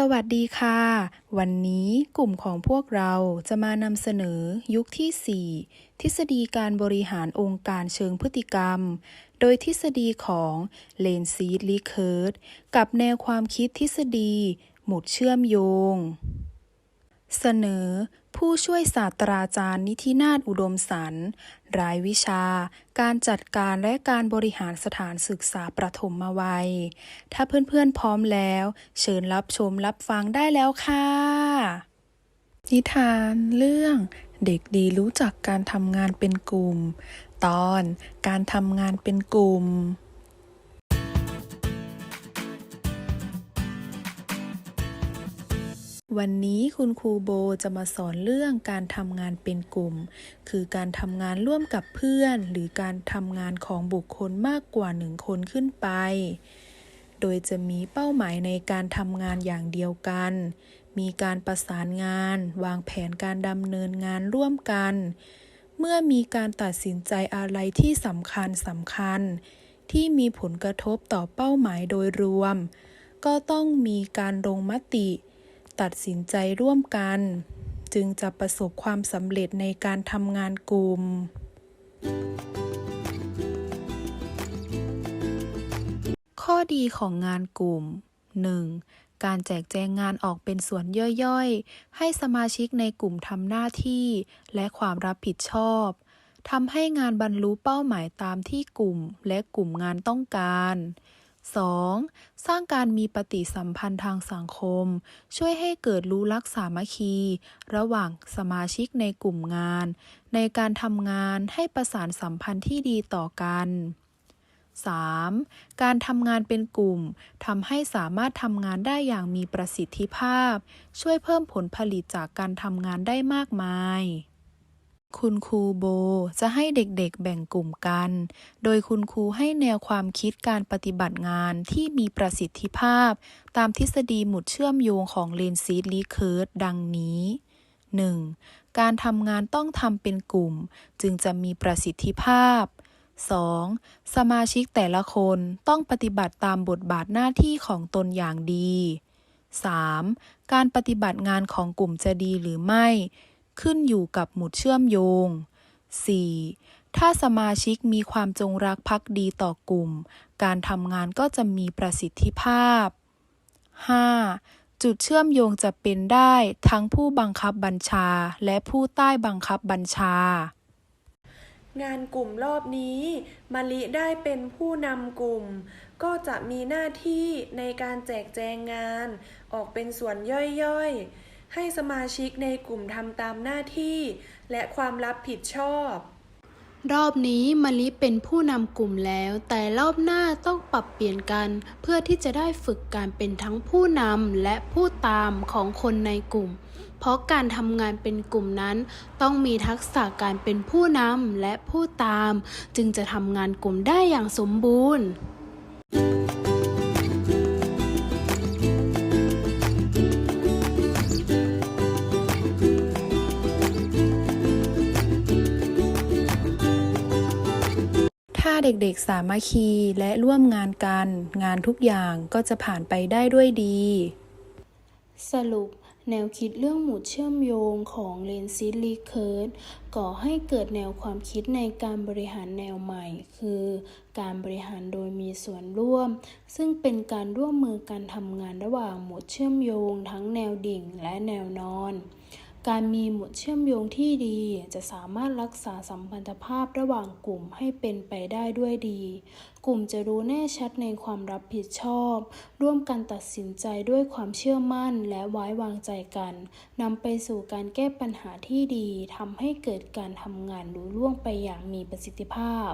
สวัสดีค่ะ วันนี้กลุ่มของพวกเราจะมานำเสนอยุคที่ 4 ทฤษฎีการบริหารองค์การเชิงพฤติกรรม โดยทฤษฎีของเลนซีดลีเคิร์ดกับแนวความคิดทฤษฎี หมุดเชื่อมโยง เสนอ ผู้ช่วยศาสตราจารย์นิธินาถอุดมสรรรายวิชา การจัดการและการบริหารสถานศึกษาประถมวัย ถ้าเพื่อนๆพร้อมแล้ว เชิญรับชมรับฟังได้แล้วค่ะ นิทานเรื่องเด็กดีรู้จักการทำงานเป็นกลุ่ม ตอนการทำงานเป็นกลุ่ม วันนี้คุณครูโบจะมาสอนเรื่องการทำงานเป็นกลุ่ม คือการทำงานร่วมกับเพื่อน หรือการทำงานของบุคคลมากกว่าหนึ่งคนขึ้นไป โดยจะมีเป้าหมายในการทำงานอย่างเดียวกัน มีการประสานงาน วางแผนการดำเนินงานร่วมกัน เมื่อมีการตัดสินใจอะไรที่สำคัญสำคัญ ที่มีผลกระทบต่อเป้าหมายโดยรวม ก็ต้องมีการลงมติ ตัดสินใจร่วมกัน จึงจะประสบความสำเร็จในการทำงานกลุ่ม ข้อดีของงานกลุ่ม 1. การแจกแจงงานออกเป็นส่วนย่อยๆ ให้สมาชิกในกลุ่มทำหน้าที่และความรับผิดชอบทำให้งานบรรลุเป้าหมายตามที่กลุ่มและกลุ่มงานต้องการ 2. สร้างการมีปฏิสัมพันธ์ทางสังคม ช่วยให้เกิดรู้รักสามัคคี ระหว่างสมาชิกในกลุ่มงาน ในการทำงานให้ประสานสัมพันธ์ที่ดีต่อกัน 3. การทำงานเป็นกลุ่มทำให้สามารถทำงานได้อย่างมีประสิทธิภาพ ช่วยเพิ่มผลผลิตจากการทำงานได้มากมาย คุณครูโบจะให้เด็กๆแบ่งกลุ่มกัน โดยคุณครูให้แนวความคิดการปฏิบัติงานที่มีประสิทธิภาพ ตามทฤษฎีหมุดเชื่อมโยงของเลนซีดลีเคิร์ดดังนี้ 1. การทำงานต้องทำเป็นกลุ่ม จึงจะมีประสิทธิภาพ 2. สมาชิกแต่ละคนต้องปฏิบัติตามบทบาทหน้าที่ของตนอย่างดี 3. การปฏิบัติงานของกลุ่มจะดีหรือไม่ ขึ้นอยู่กับหมุดเชื่อมโยง 4. ถ้าสมาชิกมีความจงรักภักดีต่อกลุ่ม การทำงานก็จะมีประสิทธิภาพ 5. จุดเชื่อมโยงจะเป็นได้ทั้งผู้บังคับบัญชาและผู้ใต้บังคับบัญชา งานกลุ่มรอบนี้มะลิได้เป็นผู้นำกลุ่ม ก็จะมีหน้าที่ในการแจกแจงงาน ออกเป็นส่วนย่อยๆ ให้สมาชิกในกลุ่มทำตามหน้าที่ และความรับผิดชอบ รอบนี้มะลิเป็นผู้นำกลุ่มแล้ว แต่รอบหน้าต้องปรับเปลี่ยนกัน เพื่อที่จะได้ฝึกการเป็นทั้งผู้นำและผู้ตามของคนในกลุ่ม เพราะการทำงานเป็นกลุ่มนั้น ต้องมีทักษะการเป็นผู้นำและผู้ตาม จึงจะทำงานกลุ่มได้อย่างสมบูรณ์ เด็กๆสามัคคีและร่วมงานกัน งานทุกอย่างก็จะผ่านไปได้ด้วยดี สรุปแนวคิดเรื่องหมุดเชื่อมโยงของเลนซิลีเคิร์ดก่อให้เกิดแนวความคิดในการบริหารแนวใหม่ คือการบริหารโดยมีส่วนร่วม ซึ่งเป็นการร่วมมือการทำงานระหว่างหมุดเชื่อมโยงทั้งแนวดิ่งและแนวนอน การมีหมุดเชื่อมโยงที่ดี จะสามารถรักษาสัมพันธภาพระหว่างกลุ่มให้เป็นไปได้ด้วยดี กลุ่มจะรู้แน่ชัดในความรับผิดชอบ ร่วมกันตัดสินใจด้วยความเชื่อมั่นและไว้วางใจกันนำไปสู่การแก้ปัญหาที่ดีทำให้เกิดการทำงานรู้ล่วงไปอย่างมีประสิทธิภาพ